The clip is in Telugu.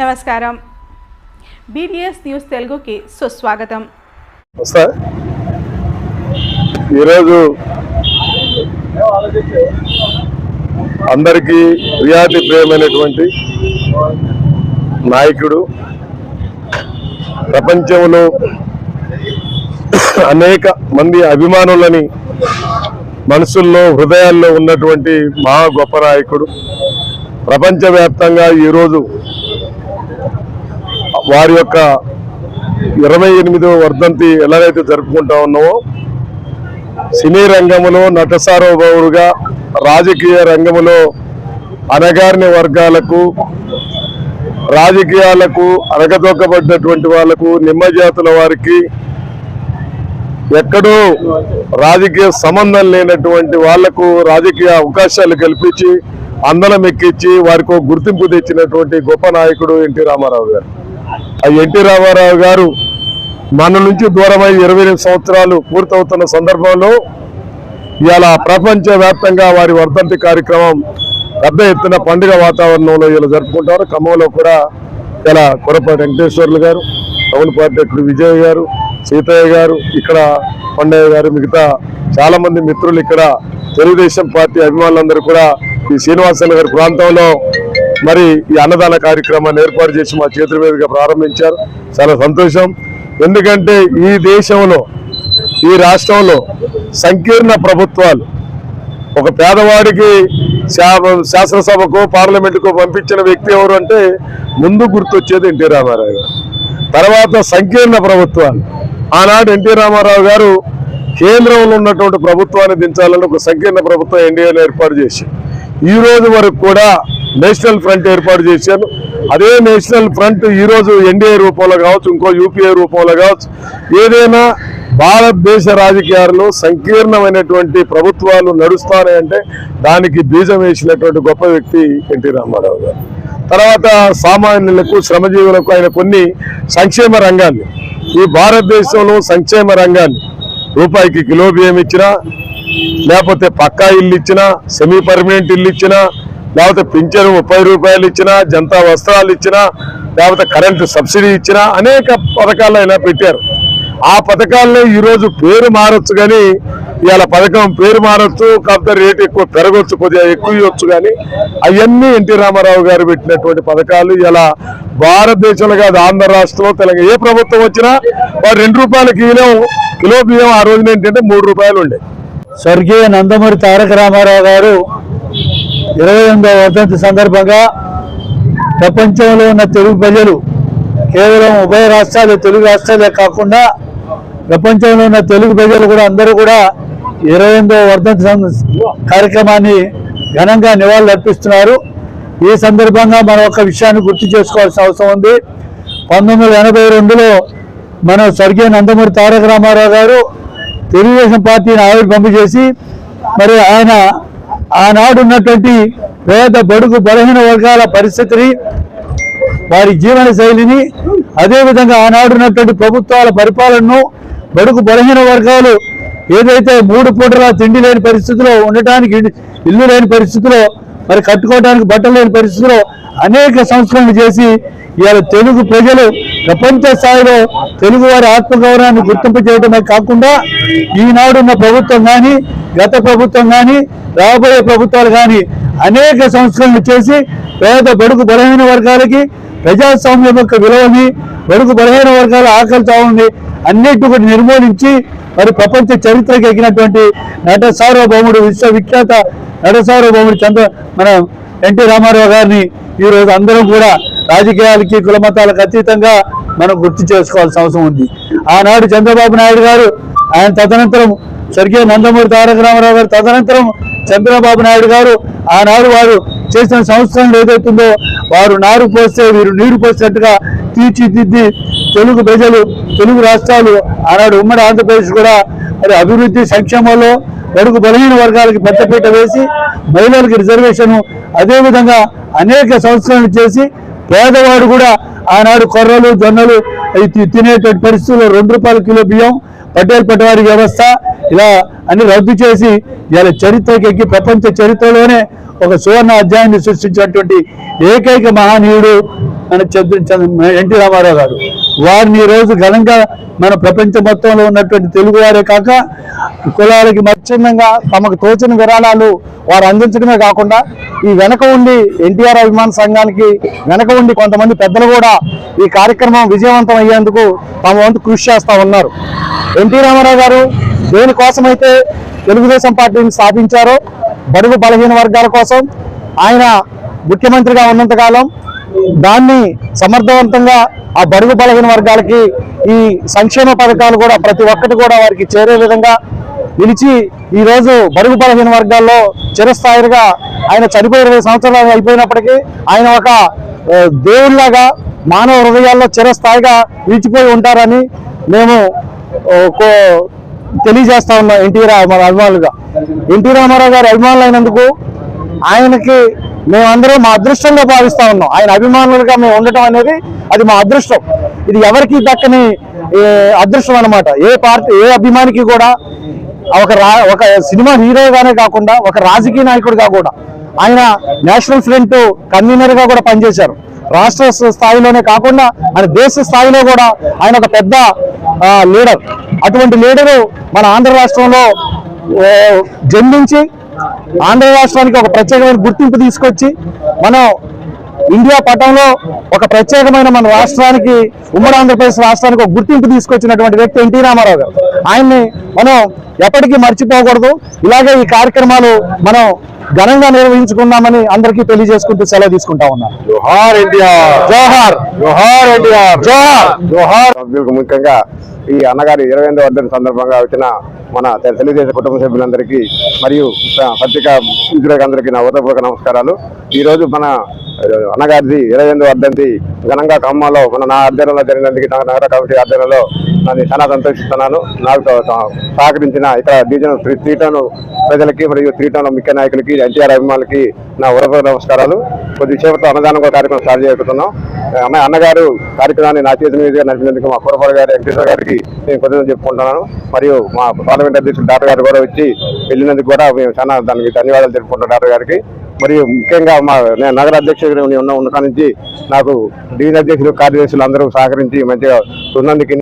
నమస్కారం. బీబీఎస్ న్యూస్ తెలుగుకి సుస్వాగతం. సార్ ఈరోజు అందరికీ ప్రియాతి ప్రియమైనటువంటి నాయకుడు ప్రపంచంలో అనేక మంది అభిమానులని మనసుల్లో హృదయాల్లో ఉన్నటువంటి మహా గొప్ప నాయకుడు ప్రపంచవ్యాప్తంగా ఈరోజు వారి యొక్క ఇరవై ఎనిమిదో వర్ధంతి ఎలాగైతే జరుపుకుంటా ఉన్నామో సినీ రంగంలో నట రాజకీయ రంగంలో అనగారిన వర్గాలకు రాజకీయాలకు అరగదొక్కబడ్డటువంటి వాళ్ళకు నిమ్మజాతుల వారికి ఎక్కడో రాజకీయ సంబంధం లేనటువంటి వాళ్ళకు రాజకీయ అవకాశాలు కల్పించి అందలం ఎక్కించి వారికి గుర్తింపు తెచ్చినటువంటి గొప్ప నాయకుడు ఎన్టీ రామారావు గారు. ఎన్టీ రామారావు గారు మన నుంచి దూరమై ఇరవై ఎనిమిది సంవత్సరాలు పూర్తవుతున్న సందర్భంలో ఇలా ప్రపంచవ్యాప్తంగా వారి వర్ధంతి కార్యక్రమం పెద్ద ఎత్తున పండుగ వాతావరణంలో ఇలా జరుపుకుంటారు. ఖమ్మంలో కూడా ఇలా కురపాటి వెంకటేశ్వర్లు గారు టౌన్ పార్టీ విజయ్ గారు సీతయ్య గారు ఇక్కడ పండయ్య గారు మిగతా చాలా మంది మిత్రులు ఇక్కడ తెలుగుదేశం పార్టీ అభిమానులందరూ కూడా ఈ శ్రీనివాసరావు గారి ప్రాంతంలో మరి ఈ అన్నదాన కార్యక్రమాన్ని ఏర్పాటు చేసి మా చేతుల మీదుగా ప్రారంభించారు. చాలా సంతోషం. ఎందుకంటే ఈ దేశంలో ఈ రాష్ట్రంలో సంకీర్ణ ప్రభుత్వాలు ఒక పేదవాడికి శా- శాసనసభకు పార్లమెంటుకు పంపించిన వ్యక్తి ఎవరు అంటే ముందు గుర్తొచ్చేది ఎన్టీ రామారావు గారు. తర్వాత సంకీర్ణ ప్రభుత్వాలు. ఆనాడు ఎన్టీ రామారావు గారు కేంద్రంలో ఉన్నటువంటి ప్రభుత్వాన్ని దించాలని ఒక సంకీర్ణ ప్రభుత్వం ఎన్డీఏను ఏర్పాటు చేసింది. ఈ రోజు వరకు కూడా నేషనల్ ఫ్రంట్ ఏర్పాటు చేశారు. అదే నేషనల్ ఫ్రంట్ ఈ రోజు ఎన్డీఏ రూపంలో కావచ్చు ఇంకో యూపీఏ రూపంలో కావచ్చు ఏదైనా భారతదేశ రాజకీయాల్లో సంకీర్ణమైనటువంటి ప్రభుత్వాలు నడుస్తాయంటే దానికి బీజం వేసినటువంటి గొప్ప వ్యక్తి ఎన్టీ రామారావు గారు. తర్వాత సామాన్యులకు శ్రమజీవులకు ఆయన కొన్ని సంక్షేమ రంగాన్ని ఈ భారతదేశంలో సంక్షేమ రంగాన్ని రూపాయికి కిలో బియ్యం ఇచ్చినా లేకపోతే పక్కా ఇల్లు ఇచ్చినా సెమీ పర్మనెంట్ ఇల్లు ఇచ్చినా లేకపోతే పింఛను ముప్పై రూపాయలు ఇచ్చినా జనతా వస్త్రాలు ఇచ్చినా లేకపోతే కరెంటు సబ్సిడీ ఇచ్చినా అనేక పథకాలు అయినా పెట్టారు. ఆ పథకాల్లో ఈరోజు పేరు మారొచ్చు కానీ ఇవాళ పథకం పేరు మారచ్చు కాకపోతే రేటు ఎక్కువ పెరగొచ్చు కొద్దిగా ఎక్కువ ఇవ్వచ్చు కానీ అవన్నీ ఎన్టీ రామారావు గారు పెట్టినటువంటి పథకాలు ఇలా భారతదేశంలో కాదు ఆంధ్ర రాష్ట్రంలో తెలంగాణ. ఏ ప్రభుత్వం వచ్చినా వాడు రెండు రూపాయల కిలో కిలో బియ్యం ఆ రోజున ఏంటంటే మూడు రూపాయలు ఉండే. స్వర్గీయ నందమూరి తారక రామారావు గారు ఇరవై ఎనిమిదవ వర్ధంతి సందర్భంగా ప్రపంచంలో ఉన్న తెలుగు ప్రజలు కేవలం ఉభయ రాష్ట్రాలు తెలుగు రాష్ట్రాలే కాకుండా ప్రపంచంలో ఉన్న తెలుగు ప్రజలు కూడా అందరూ కూడా ఇరవై ఎనిమిదవ వర్ధంతి కార్యక్రమాన్ని ఘనంగా నివాళులు అర్పిస్తున్నారు. ఈ సందర్భంగా మనం ఒక విషయాన్ని గుర్తు చేసుకోవాల్సిన అవసరం ఉంది. పంతొమ్మిది వందల ఎనభై రెండులో మన స్వర్గీయ నందమూరి తారక రామారావు గారు తెలుగుదేశం పార్టీని ఆవిర్భంప చేసి మరి ఆయన ఆనాడు ఉన్నటువంటి పేద బడుగు బలహీన వర్గాల పరిస్థితిని వారి జీవన శైలిని అదేవిధంగా ఆనాడు ఉన్నటువంటి ప్రభుత్వాల పరిపాలనను బడుగు బలహీన వర్గాలు ఏదైతే మూడు పూటల తిండి లేని పరిస్థితిలో ఉండటానికి ఇల్లు- లేని పరిస్థితిలో మరి కట్టుకోవడానికి బట్టలు లేని పరిస్థితిలో అనేక సంస్కరణలు చేసి ఇవాళ తెలుగు ప్రజలు ప్రపంచ స్థాయిలో తెలుగు వారి ఆత్మగౌరవాన్ని గుర్తింపు చేయడమే కాకుండా ఈనాడున్న ప్రభుత్వం కానీ గత ప్రభుత్వం కానీ రాబోయే ప్రభుత్వాలు కానీ అనేక సంస్కరణలు చేసి పేద బడుగు బలహీన వర్గాలకి ప్రజాస్వామ్యం యొక్క విలువని బడుగు బలహీన వర్గాల ఆకలి చావుని అన్నిటి కూడా నిర్మూలించి మరి ప్రపంచ చరిత్రకు ఎగినటువంటి నట సార్వభౌముడు విశ్వవిఖ్యాత నట సార్వభౌముడు చంద్ర మన ఎన్టీ రామారావు గారిని ఈ రోజు అందరం కూడా రాజకీయాలకి కులమతాలకు అతీతంగా మనం గుర్తు చేసుకోవాల్సిన అవసరం ఉంది. ఆనాడు చంద్రబాబు నాయుడు గారు ఆయన తదనంతరం స్వర్గీయ నందమూరి తారక రామారావు గారు తదనంతరం చంద్రబాబు నాయుడు గారు ఆనాడు వారు చేసిన సంవత్సరం ఏదైతుందో వారు నారు పోస్తే వీరు నీరు పోసినట్టుగా తీర్చిదిద్ది తెలుగు ప్రజలు తెలుగు రాష్ట్రాలు ఆనాడు ఉమ్మడి ఆంధ్రప్రదేశ్ కూడా మరి అభివృద్ధి సంక్షేమంలో బడుగు బలహీన వర్గాలకి పెద్దపీట వేసి మహిళలకు రిజర్వేషన్ అదేవిధంగా అనేక సంవత్సరాలు చేసి పేదవాడు కూడా ఆనాడు కొర్రలు జొన్నలు తినేటువంటి పరిస్థితుల్లో రెండు రూపాయల కిలో బియ్యం పటేల్ పటవారి వ్యవస్థ ఇలా అన్ని రద్దు చేసి ఇలా చరిత్రకి ఎక్కి ప్రపంచ చరిత్రలోనే ఒక సువర్ణ అధ్యాయాన్ని సృష్టించినటువంటి ఏకైక మహనీయుడు మన ఎన్టీ రామారావు గారు. వారిని ఈరోజు రోజు ఘనంగా మన ప్రపంచం మొత్తంలో ఉన్నటువంటి తెలుగువారే కాక కులాలకి మచ్చందంగా తమకు తోచిన విరాళాలు వారు అందించడమే కాకుండా ఈ వెనక ఉండి ఎన్టీఆర్ అభిమాన సంఘానికి వెనక ఉండి కొంతమంది పెద్దలు కూడా ఈ కార్యక్రమం విజయవంతం అయ్యేందుకు తమ వంతు కృషి చేస్తూ ఉన్నారు. ఎన్టీ రామారావు గారు దేనికోసమైతే తెలుగుదేశం పార్టీని స్థాపించారో బడుగు బలహీన వర్గాల కోసం ఆయన ముఖ్యమంత్రిగా ఉన్నంతకాలం దాన్ని సమర్థవంతంగా ఆ బడుగు బలహీన వర్గాలకి ఈ సంక్షేమ పథకాలు కూడా ప్రతి ఒక్కటి కూడా వారికి చేరే విధంగా నిలిచి ఈరోజు బడుగు బలహీన వర్గాల్లో చిరస్థాయిగా ఆయన చనిపోయి ఇరవై సంవత్సరాలు అయిపోయినప్పటికీ ఆయన ఒక దేవుళ్ళాగా మానవ హృదయాల్లో చిరస్థాయిగా నిలిచిపోయి ఉంటారని మేము తెలియజేస్తా ఉన్నాం ఎన్టీ రామారావు అభిమానులుగా. ఎన్టీ రామారావు గారు అభిమానులు అయినందుకు ఆయనకి మేమందరం మా అదృష్టంగా భావిస్తా ఉన్నాం. ఆయన అభిమానులుగా మేము ఉండటం అనేది అది మా అదృష్టం. ఇది ఎవరికి దక్కని అదృష్టం అనమాట ఏ పార్టీ ఏ అభిమానికి కూడా ఒక రా ఒక సినిమా హీరోగానే కాకుండా ఒక రాజకీయ నాయకుడిగా కూడా ఆయన నేషనల్ ఫ్రంట్ కన్వీనర్గా కూడా పనిచేశారు. రాష్ట్ర స్థాయిలోనే కాకుండా ఆయన దేశ స్థాయిలో కూడా ఆయన ఒక పెద్ద లీడర్. అటువంటి లీడరు మన ఆంధ్ర రాష్ట్రంలో జన్మించి ఆంధ్ర రాష్ట్రానికి ఒక ప్రత్యేకమైన గుర్తింపు తీసుకొచ్చి మనం ఇండియా పటంలో ఒక ప్రత్యేకమైన మన రాష్ట్రానికి ఉమ్మడి ఆంధ్రప్రదేశ్ రాష్ట్రానికి ఒక గుర్తింపు తీసుకొచ్చినటువంటి వ్యక్తి ఎన్టీ రామారావు గారు. ఆయన్ని మనం ఎప్పటికీ మర్చిపోకూడదు. ఇలాగే ఈ కార్యక్రమాలు మనం ఘనంగా నిర్వహించుకున్నామని అందరికీ తెలియజేసుకుంటూ సెలవు తీసుకుంటా ఉన్నాను జోహార్ ఎన్టీఆర్. జోహార్. జోహార్ ఎన్టీఆర్. జోహార్. జోహార్. ముఖ్యంగా ఈ అన్నగారి ఇరవై ఎనిమిది వర్ధన సందర్భంగా వచ్చిన మన తెలుగుదేశం కుటుంబ సభ్యులందరికీ మరియు పత్రికా మిత్రులందరికీ నా ఉదయపూర్వక నమస్కారాలు. ఈ రోజు మన అన్నగారిది ఇరవై ఎనిమిది వర్ధంతి ఘనంగా ఖమ్మంలో మన నా ఆధ్వర్యంలో జరిగినందుకు నా నగర కమిటీ ఆధ్వర్యంలో నన్ను చాలా సంతోషిస్తున్నాను. నాకు సహకరించిన ఇక్కడ డివిజన్ త్రీ త్రీ టౌన్ ప్రజలకి మరియు త్రీ టౌన్ ముఖ్య నాయకులకి ఎన్టీఆర్ అభిమానులకి నా ఉదయపూర్వక నమస్కారాలు. కొద్దిసేపట్లో అన్నదానం కార్యక్రమం స్టార్ట్ చేయబోతున్నాం అన్న అన్నగారు కార్యక్రమాన్ని నా చేతుల మీదుగా నడిపినందుకు మా కురపాడు గారి వెంకటేశ్వర గారికి నేను కృతజ్ఞతలు చెప్పుకుంటున్నాను. మరియు మా పార్లమెంట్ అధ్యక్షుడు డాక్టర్ గారు కూడా వచ్చి వెళ్ళినందుకు కూడా మేము చాలా దానికి ధన్యవాదాలు తెలుపుకుంటాం డాక్టర్ గారికి. మరియు ముఖ్యంగా మా నేను నగర అధ్యక్షుడిని ఉన్న ఉన్న నుంచి నాకు డివిజన్ అధ్యక్షులు కార్యదర్శులు అందరూ సహకరించి మంచిగా ఉన్నందుకు